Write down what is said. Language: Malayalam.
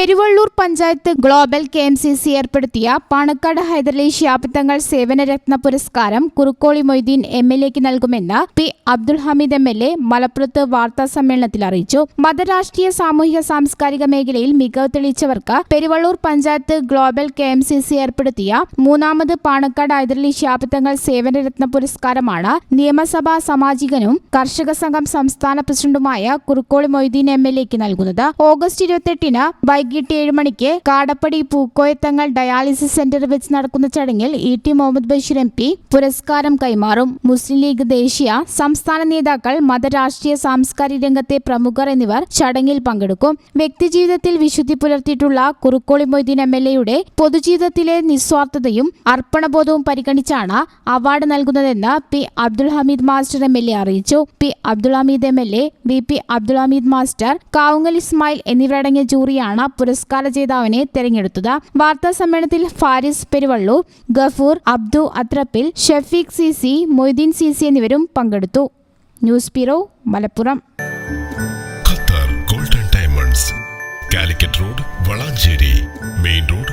Peruvallur panchayat global K M C C ഏർപ്പെടുത്തിയ പാണക്കാട് ഹൈദരലി സേവന രത്ന പുരസ്കാരം കുറുക്കോളി മൊയ്തീൻ എം എൽ എക്ക് നൽകുമെന്ന് P Abdul Hameed M L A മലപ്പുറത്ത് വാർത്താ സമ്മേളനത്തിൽ അറിയിച്ചു. മതരാഷ്ട്രീയ സാമൂഹിക സാംസ്കാരിക മേഖലയിൽ മികവ് തെളിയിച്ചവർക്ക് Peruvallur panchayat global K M C C ഏർപ്പെടുത്തിയ മൂന്നാമത് പാണക്കാട് ഹൈദരലി സേവന രത്ന പുരസ്കാരമാണ് നിയമസഭാ സാമാജികനും കർഷക സംഘം സംസ്ഥാന പ്രസിഡന്റുമായ കുറുക്കോളി മൊയ്തീൻ എം എൽ എക്ക് നൽകുന്നത്. ഓഗസ്റ്റ് ഇരുപത്തെട്ടിന് വൈകിട്ട് ഏഴ് മണിക്ക് കാടപ്പടി പൂക്കോയത്തങ്ങൾ ഡയാലിസിസ് സെന്ററിൽ വെച്ച് നടക്കുന്ന ചടങ്ങിൽ E T Muhammad Basheer M P പുരസ്കാരം കൈമാറും. മുസ്ലിം ലീഗ് ദേശീയ സംസ്ഥാന നേതാക്കൾ മതരാഷ്ട്രീയ സാംസ്കാരിക രംഗത്തെ പ്രമുഖർ എന്നിവർ ചടങ്ങിൽ പങ്കെടുക്കും. വ്യക്തിജീവിതത്തിൽ വിശുദ്ധി പുലർത്തിയിട്ടുള്ള കുറുക്കോളി മൊയ്തീൻ എം എൽ എയുടെ പൊതുജീവിതത്തിലെ നിസ്വാർത്ഥതയും അർപ്പണബോധവും പരിഗണിച്ചാണ് അവാർഡ് നൽകുന്നതെന്ന് P Abdul Hameed master M L A അറിയിച്ചു. P Abdul Hameed M L A V P Abdul Hameed master Kavungal Ismail എന്നിവരടങ്ങിയ ജൂറിയാണ് പുരസ്കാര ജേതാവിനെ തെരഞ്ഞെടുത്തത്. വാർത്താ സമ്മേളനത്തിൽ Faris Peruvallu Gafoor Abdu Athrappil Shafeeq C C Moideen C C എന്നിവരും പങ്കെടുത്തു. News bureau Malappuram. Qatar golden diamonds Calicut road Valanchery main road